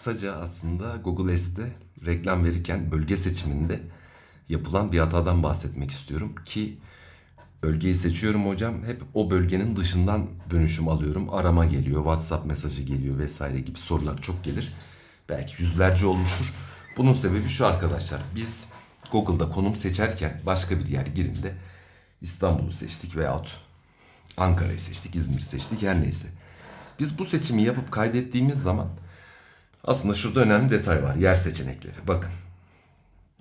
kısaca aslında Google S'te reklam verirken bölge seçiminde yapılan bir hatadan bahsetmek istiyorum ki bölgeyi seçiyorum hocam hep o bölgenin dışından dönüşüm alıyorum. Arama geliyor, WhatsApp mesajı geliyor vesaire gibi sorular çok gelir. Belki yüzlerce olmuştur. Bunun sebebi şu arkadaşlar. Biz Google'da konum seçerken başka bir yer girinde İstanbul'u seçtik veyahut Ankara'yı seçtik, İzmir'i seçtik her neyse. Biz bu seçimi yapıp kaydettiğimiz zaman aslında şurada önemli detay var. Yer seçenekleri. Bakın.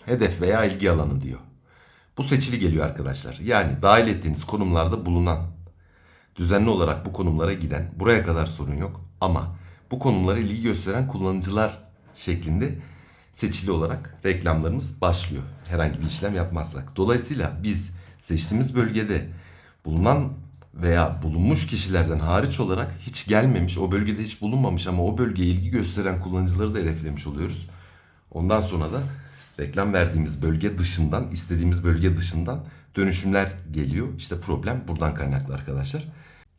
Hedef veya ilgi alanı diyor. Bu seçili geliyor arkadaşlar. Yani dahil ettiğiniz konumlarda bulunan, düzenli olarak bu konumlara giden, buraya kadar sorun yok. Ama bu konumlara ilgi gösteren kullanıcılar şeklinde seçili olarak reklamlarımız başlıyor. Herhangi bir işlem yapmazsak. Dolayısıyla biz seçtiğimiz bölgede bulunan veya bulunmuş kişilerden hariç olarak hiç gelmemiş, o bölgede hiç bulunmamış ama o bölgeye ilgi gösteren kullanıcıları da hedeflemiş oluyoruz. Ondan sonra da reklam verdiğimiz bölge dışından, istediğimiz bölge dışından dönüşümler geliyor. İşte problem buradan kaynaklı arkadaşlar.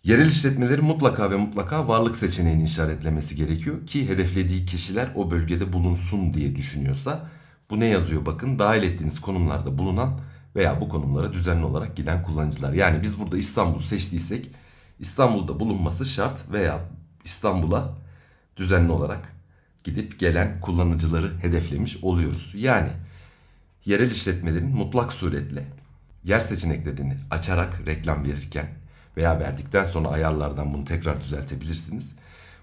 Yerel işletmeleri mutlaka ve mutlaka varlık seçeneğini işaretlemesi gerekiyor ki hedeflediği kişiler o bölgede bulunsun diye düşünüyorsa bu ne yazıyor bakın dahil ettiğiniz konumlarda bulunan veya bu konumlara düzenli olarak giden kullanıcılar. Yani biz burada İstanbul seçtiysek İstanbul'da bulunması şart veya İstanbul'a düzenli olarak gidip gelen kullanıcıları hedeflemiş oluyoruz. Yani yerel işletmelerin mutlak suretle yer seçeneklerini açarak reklam verirken veya verdikten sonra ayarlardan bunu tekrar düzeltebilirsiniz.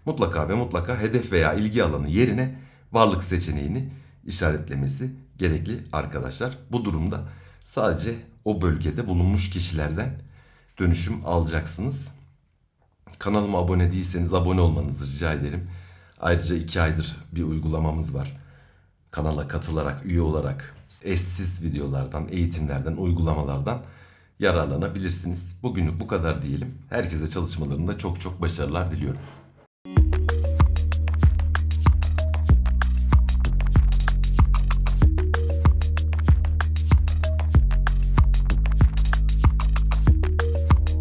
Mutlaka ve mutlaka hedef veya ilgi alanı yerine varlık seçeneğini işaretlemesi gerekli arkadaşlar. Bu durumda sadece o bölgede bulunmuş kişilerden dönüşüm alacaksınız. Kanalıma abone değilseniz abone olmanızı rica ederim. Ayrıca iki aydır bir uygulamamız var. Kanala katılarak, üye olarak eşsiz videolardan, eğitimlerden, uygulamalardan yararlanabilirsiniz. Bugünlük bu kadar diyelim. Herkese çalışmalarında çok çok başarılar diliyorum.